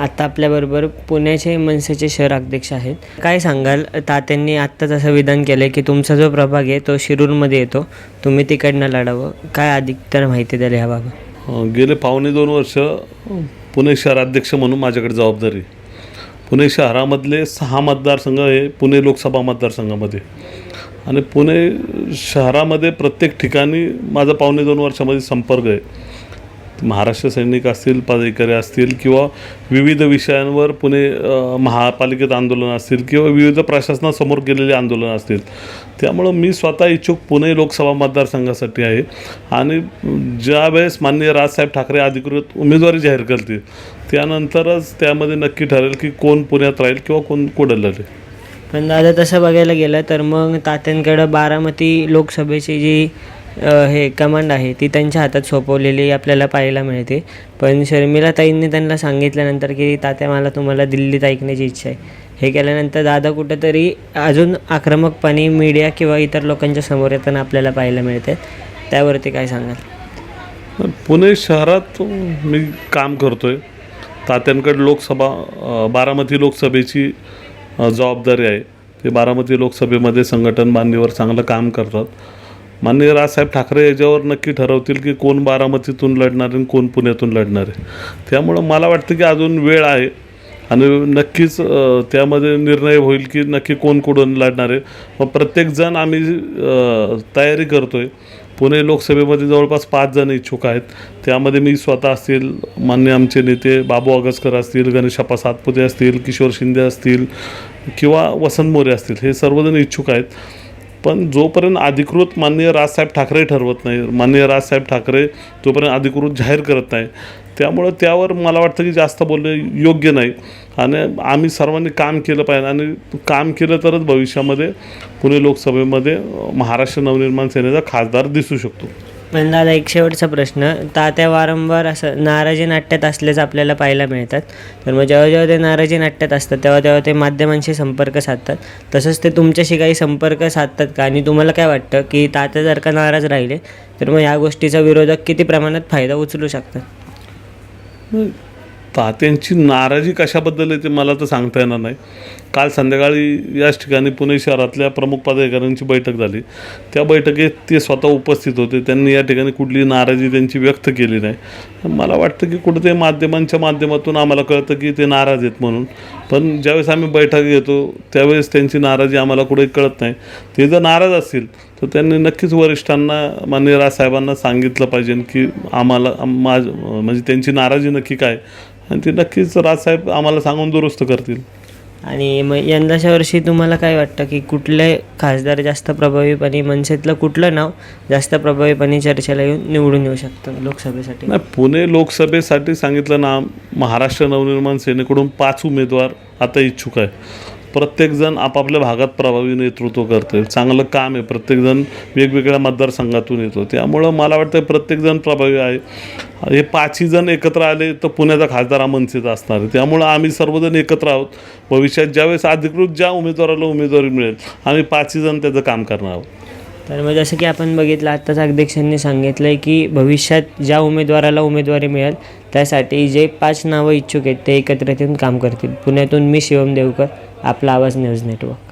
आता आपल्याबरोबर पुण्याचे मनसेचे शहर अध्यक्ष आहेत. काय सांगाल? तात्यांनी आत्ताच असं विधान केलं आहे की तुमचा जो प्रभाग आहे तो शिरूरमध्ये येतो. तुम्ही तिकडनं लढावं. काय अधिक तर माहिती द्याल ह्याबाबत? गेले पावणे दोन वर्ष पुणे शहराध्यक्ष म्हणून माझ्याकडे जबाबदारी पुणे शहरामधले सहा मतदारसंघ हे पुणे लोकसभा मतदारसंघामध्ये. आणि पुणे शहरामध्ये प्रत्येक ठिकाणी माझा पावणे दोन वर्षामध्ये संपर्क आहे. महाराष्ट्र सैनिक असतील पदाधिकारी असतील किंवा विविध विषयांवर पुणे महापालिकेत आंदोलन असतील किंवा विविध प्रशासनासमोर गेलेले आंदोलन असतील. त्यामुळं मी स्वतः इच्छुक पुणे लोकसभा मतदारसंघासाठी आहे. आणि ज्यावेळेस माननीय राजसाहेब ठाकरे अधिकृत उमेदवारी जाहीर करतील त्यानंतरच त्यामध्ये नक्की ठरेल की कोण पुण्यात राहील किंवा कोण कुठं लढेल पण दादा तसं बघायला गेलं तर मग तात्यांकडं बारामती लोकसभेची जी हे कमांड आहे ती त्यांच्या हातात सोपवलेली आपल्याला पाहायला मिळते. पण शर्मिला ताईंनी त्यांना सांगितल्यानंतर की तात्या मला तुम्हाला दिल्लीत ऐकण्याची इच्छा आहे. हे केल्यानंतर दादा कुठंतरी अजून आक्रमकपणे मीडिया किंवा इतर लोकांच्या समोर येताना आपल्याला पाहायला मिळते. त्यावरती काय सांगाल? पुणे शहरात मी काम करतोय. तात्यांकडे लोकसभा बारामती लोकसभेची जबाबदारी आहे. ते बारामती लोकसभेमध्ये संघटन बांधणीवर चांगलं काम करतात. माननीय राजसाहेब ठाकरे याच्यावर नक्की ठरवतील की कोण बारामतीतून लढणार आणि कोण पुण्यातून लढणार आहे. त्यामुळं मला वाटतं की अजून वेळ आहे आणि नक्कीच त्यामध्ये निर्णय होईल की नक्की कोण कुठून लढणार आहे. मग प्रत्येकजण आम्ही तयारी करतो आहे पुणे लोकसभेमध्ये जवळपास पाच जण इच्छुक आहेत. त्यामध्ये मी स्वतः असतील मान्य आमचे नेते बाबू आगसकर असतील गणेशप्पा सातपुते असतील किशोर शिंदे असतील किंवा वसंत मोरे असतील हे सर्वजण इच्छुक आहेत. पण जोपर्यंत अधिकृत माननीय राजसाहेब ठाकरे ठरवत नाही माननीय राजसाहेब ठाकरे जोपर्यंत अधिकृत जाहीर करत नाही त्यामुळं त्यावर मला वाटतं की जास्त बोलणे योग्य नाही. आणि आम्ही सर्वांनी काम केलं पाहिजे आणि काम केलं तरच भविष्यामध्ये पुणे लोकसभेमध्ये महाराष्ट्र नवनिर्माण सेनेचा खासदार दिसू शकतो. पण दादा एक शेवटचा प्रश्न तात्या वारंवार असं नाराजी नाट्यात असल्याचं आपल्याला पाहायला मिळतात. तर मग जेव्हा जेव्हा ते नाराजी नाट्यात असतात तेव्हा तेव्हा ते माध्यमांशी संपर्क साधतात. तसंच ते तुमच्याशी काही संपर्क साधतात का? आणि तुम्हाला काय वाटतं की तात्या जर का नाराज राहिले तर मग या गोष्टीचा विरोधक किती प्रमाणात फायदा उचलू शकतात? तात्यांची नाराजी कशाबद्दल आहे ते मला तर सांगता येणार नाही. काल संध्याकाळी याच ठिकाणी पुणे शहरातल्या प्रमुख पदाधिकाऱ्यांची बैठक झाली. त्या बैठकीत ते स्वतः उपस्थित होते. त्यांनी या ठिकाणी कुठली नाराजी त्यांची व्यक्त केली नाही. मला वाटतं की कुठं ते माध्यमांच्या माध्यमातून आम्हाला कळतं की ते नाराज आहेत म्हणून. पण ज्यावेळेस आम्ही बैठक घेतो त्यावेळेस त्यांची नाराजी आम्हाला कुठे कळत नाही. ते जर नाराज असतील तर त्यांनी नक्कीच वरिष्ठांना माननीय राजसाहेबांना सांगितलं पाहिजे की आम्हाला माझ म्हणजे त्यांची नाराजी नक्की काय? आणि ते नक्कीच राजसाहेब आम्हाला सांगून दुरुस्त करतील. आणि मग यंदाच्या वर्षी तुम्हाला काय वाटतं की कुठले खासदार जास्त प्रभावीपणे मनसेतलं कुठलं नाव जास्त प्रभावीपणे चर्चेला येऊन निवडून येऊ शकतं लोकसभेसाठी? नाही पुणे लोकसभेसाठी सांगितलं ना महाराष्ट्र नवनिर्माण सेनेकडून पाच उमेदवार आता इच्छुक आहे प्रत्येकजण आपापल्या भागात प्रभावी नेतृत्व करते चांगलं काम आहे. प्रत्येकजण वेगवेगळ्या मतदारसंघातून येतो. त्यामुळं मला वाटतं प्रत्येकजण प्रभावी आहे. हे पाचही जण एकत्र आले तर पुण्याचा खासदार आमंत्रित असणार आहे. त्यामुळं आम्ही सर्वजण एकत्र आहोत. भविष्यात ज्यावेळेस अधिकृत ज्या उमेदवाराला उमेदवारी मिळेल आम्ही पाचही जण त्याचं काम करणार आहोत. तर म्हणजे मग जसं की आपण बघितलं आत्ताच अध्यक्षांनी सांगितलं आहे की भविष्यात ज्या उमेदवाराला उमेदवारी मिळेल त्यासाठी जे पाच नावं इच्छुक आहेत ते एकत्रित येऊन काम करतील. पुण्यातून मी शिवम देवकर आपला आवाज न्यूज नेटवर्क.